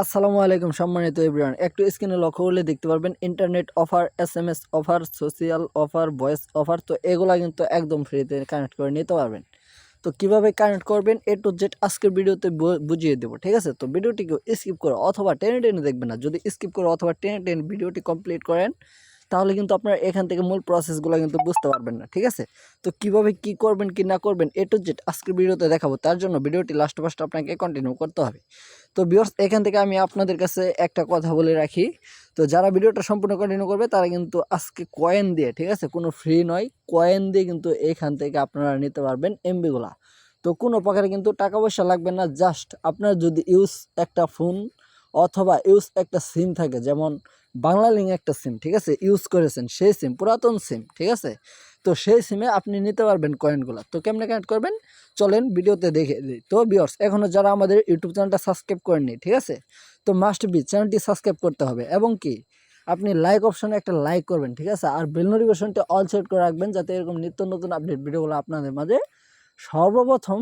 আসসালামু আলাইকুম সম্মানিত এভরিওয়ান একটু স্ক্রিনে লক্ষ্য করলে দেখতে পারবেন internet offer S M S offer social offer voice offer তো এগুলা কিন্তু একদম ফ্রিতে কানেক্ট করে নিতে পারবেন। তো কীভাবে কানেক্ট করবেন, এ টু জেড আজকের ভিডিওতে বুঝিয়ে দেবো, ঠিক আছে? তো ভিডিওটিকে স্কিপ করো অথবা টেনে টেনে দেখবেন না। যদি স্কিপ করে অথবা টেনে টেনে ভিডিওটি কমপ্লিট করেন তাহলে কিন্তু আপনারা এখান থেকে মূল প্রসেসগুলো কিন্তু বুঝতে পারবেন না, ঠিক আছে? তো কীভাবে কি করবেন, কি না করবেন এ টু জেড আজকের ভিডিওতে দেখাবো। তার জন্য ভিডিওটি লাস্ট ফার্স্ট আপনাকে কন্টিনিউ করতে হবে। তো বিয়র্স এখান থেকে আমি আপনাদের কাছে একটা কথা বলে রাখি। তো যারা ভিডিওটা সম্পূর্ণ কন্টিনিউ করবে, তারা কিন্তু আজকে কয়েন দিয়ে, ঠিক আছে? কোনো ফ্রি নয় কয়েন দিয়ে কিন্তু এখান থেকে আপনারা নিতে পারবেন এমবিগুলা তো কোনো প্রকারে কিন্তু টাকা পয়সা লাগবে না জাস্ট আপনার যদি ইউজ একটা ফোন অথবা ইউজ একটা সিম থাকে, যেমন বাংলা লিঙ্ক একটা সিম ঠিক আছে? ইউজ করেছেন, সেই সিম পুরাতন সিম ঠিক আছে? তো সেই সিমে আপনি নিতে পারবেন কয়েনগুলো তো কেমনে কানেক্ট করবেন? চলেন ভিডিওতে দেখে দিই। তো বিয়ার্স এখনও যারা আমাদের ইউটিউব চ্যানেলটা সাবস্ক্রাইব করেননি, ঠিক আছে? তো মাস্ট বি চ্যানেলটি সাবস্ক্রাইব করতে হবে। এবং কি? আপনি লাইক অপশনে একটা লাইক করবেন, ঠিক আছে? আর বেল নোটিফিকেশনটা অল সেট করে রাখবেন, যাতে এরকম নিত্য নতুন আপডেট ভিডিওগুলো আপনাদের মাঝে সর্বপ্রথম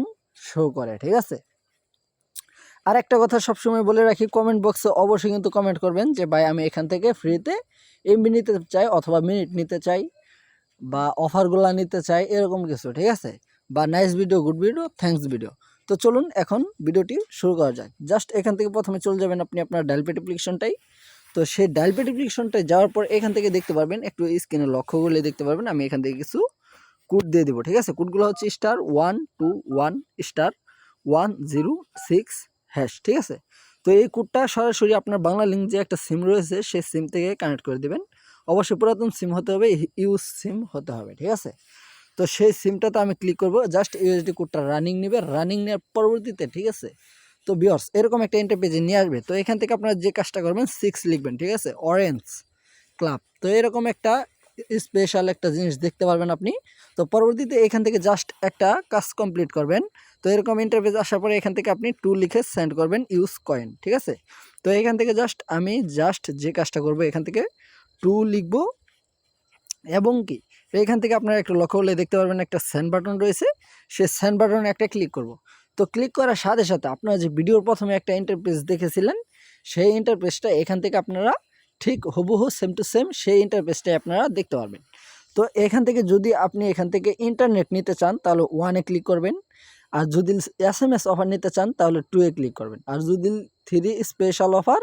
শো করে, ঠিক আছে? আর একটা কথা সবসময় বলে রাখি কমেন্ট বক্সে অবশ্যই কিন্তু কমেন্ট করবেন যে, ভাই, আমি এখান থেকে ফ্রিতে এমবি নিতে চাই অথবা মিনিট নিতে চাই বা অফারগুলো নিতে চাই, এরকম কিছু, ঠিক আছে? বা nice video good video thanks video তো চলুন এখন ভিডিওটি শুরু করা যাক। জাস্ট এখান থেকে প্রথমে চলে যাবেন আপনি আপনার ডায়ালপেট অ্যাপ্লিকেশনটাই তো সেই ডায়ালপেট অ্যাপ্লিকেশনটায় যাওয়ার পর এখান থেকে দেখতে পারবেন, একটু স্ক্রিনে লক্ষ্য করলে দেখতে পারবেন। আমি এখান থেকে কিছু কোড দিয়ে দেবো, ঠিক আছে? কোডগুলো হচ্ছে star one two one star one zero six hash ঠিক আছে। তো এই কোডটা সরাসরি আপনার বাংলা লিঙ্ক যে একটা সিম রয়েছে, সেই সিম থেকে কানেক্ট করে দেবেন। অবশ্যই পুরাতন সিম হতে হবে ইউজ সিম হতে হবে, ঠিক আছে? তো সেই সিমটাতে আমি ক্লিক করব জাস্ট ইউএসডি কোডটা রানিং নেবে। রানিং নেওয়ার পরবর্তীতে, ঠিক আছে? তো বিয়ার্স এরকম একটা ইন্টারপেজে নিয়ে আসবে। তো এখান থেকে আপনারা যে কাজটা করবেন সিক্স লিখবেন, ঠিক আছে? অরেঞ্জ ক্লাব তো এরকম একটা স্পেশাল একটা জিনিস দেখতে পারবেন আপনি। তো পরবর্তীতে এখান থেকে জাস্ট একটা কাজ কমপ্লিট করবেন। তো এরকম ইন্টারফেস আসার পরে এখান থেকে আপনি টু লিখে সেন্ড করবেন ইউজ কয়েন ঠিক আছে? তো এখান থেকে জাস্ট আমি জাস্ট যে কাজটা করব এখান থেকে টু লিখব। এবং কি? এখান থেকে আপনারা একটু লক্ষ্য করলে দেখতে পারবেন একটা সেন্ড বাটন রয়েছে। সে সেন্ড বাটনে একটা ক্লিক করব। তো ক্লিক করার সাথে সাথে আপনারা যে ভিডিওর প্রথমে একটা ইন্টারপ্রেস দেখেছিলেন, সেই ইন্টারপ্রেসটা এখান থেকে আপনারা ঠিক হুবহু সেম টু সেম সেই ইন্টারপ্রেসটাই আপনারা দেখতে পারবেন। তো এখান থেকে যদি আপনি এখান থেকে ইন্টারনেট নিতে চান, তাহলে ওয়ানে ক্লিক করবেন। আর যদি এস এম এস অফার নিতে চান, তাহলে টু এ ক্লিক করবেন। আর যদি থ্রি স্পেশাল অফার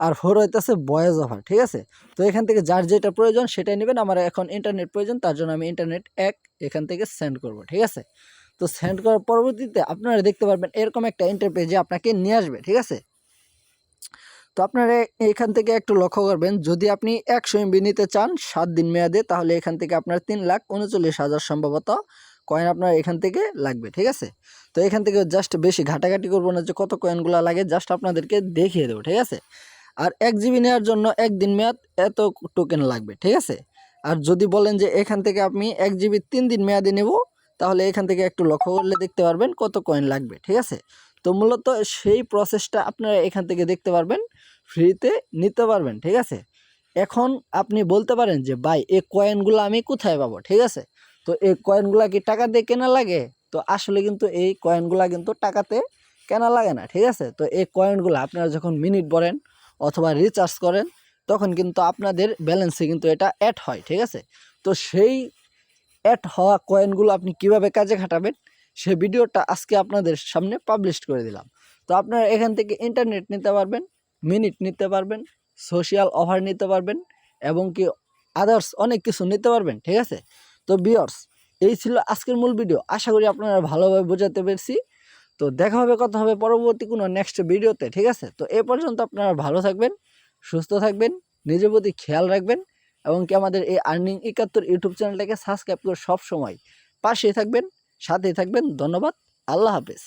আর ফোর হইতেছে বয়েজ অফার ঠিক আছে? তো এখান থেকে যার যেটা প্রয়োজন, সেটাই নেবেন। আমার এখন ইন্টারনেট প্রয়োজন, তার জন্য আমি ইন্টারনেট এক এখান থেকে সেন্ড করব, ঠিক আছে? তো সেন্ড করার পরবর্তীতে আপনারা দেখতে পারবেন, এরকম একটা ইন্টারপেজে আপনাকে নিয়ে আসবে, ঠিক আছে? তো আপনারা এখান থেকে একটু লক্ষ্য করবেন, যদি আপনি একশো এমবি নিতে চান সাত দিন মেয়াদে, তাহলে এখান থেকে আপনার তিন লাখ উনচল্লিশ হাজার সম্ভবত কয়েন আপনার এখান থেকে লাগবে, ঠিক আছে? তো এখান থেকে জাস্ট বেশি ঘাটাঘাটি করব না যে কত কয়েনগুলো লাগে জাস্ট আপনাদেরকে দেখিয়ে দেবো, ঠিক আছে? আর এক জিবি নেওয়ার জন্য একদিন মেয়াদ এত টোকেন লাগবে, ঠিক আছে? আর যদি বলেন যে এখান থেকে আপনি এক জিবি তিন দিন মেয়াদে নেব, তাহলে এখান থেকে একটু লক্ষ্য করলে দেখতে পারবেন কত কয়েন লাগবে, ঠিক আছে? তো মূলত সেই প্রসেসটা আপনারা এখান থেকে দেখতে পারবেন ফ্রিতে নিতে পারবেন, ঠিক আছে? এখন আপনি বলতে পারেন যে, ভাই, এই কয়েনগুলো আমি কোথায় পাবো? ঠিক আছে? তো এই কয়েনগুলো কি টাকা দিয়ে কেনা লাগে? তো আসলে কিন্তু এই কয়েনগুলো কিন্তু টাকাতে কেনা লাগে না, ঠিক আছে? তো এই কয়েনগুলো আপনারা যখন মিনিট বলেন অথবা রিচার্জ করেন, তখন কিন্তু আপনাদের ব্যালেন্সে কিন্তু এটা অ্যাড হয়, ঠিক আছে? তো সেই অ্যাড হওয়া কয়েনগুলো আপনি কীভাবে কাজে খাটাবেন? সেই ভিডিওটা আজকে আপনাদের সামনে পাবলিশ করে দিলাম। তো আপনারা এখান থেকে ইন্টারনেট নিতে পারবেন মিনিট নিতে পারবেন সোশিয়াল অফার নিতে পারবেন এবং কি আদার্স অনেক কিছু নিতে পারবেন, ঠিক আছে? তো বিয়ার্স এই ছিল আজকের মূল ভিডিও আশা করি আপনারা ভালোভাবে বোঝাতে পেরেছি। তো দেখা হবে, কথা হবে পরবর্তী কোনো নেক্সট ভিডিওতে ঠিক আছে? তো এ পর্যন্ত আপনারা ভালো থাকবেন, সুস্থ থাকবেন, নিজের প্রতি খেয়াল রাখবেন এবং কি আমাদের এই আর্নিং একাত্তর ইউটিউব চ্যানেলটাকে সাবস্ক্রাইব করে সব সময় পাশেই থাকবেন। সাথেই থাকবেন। ধন্যবাদ। আল্লাহ হাফেজ।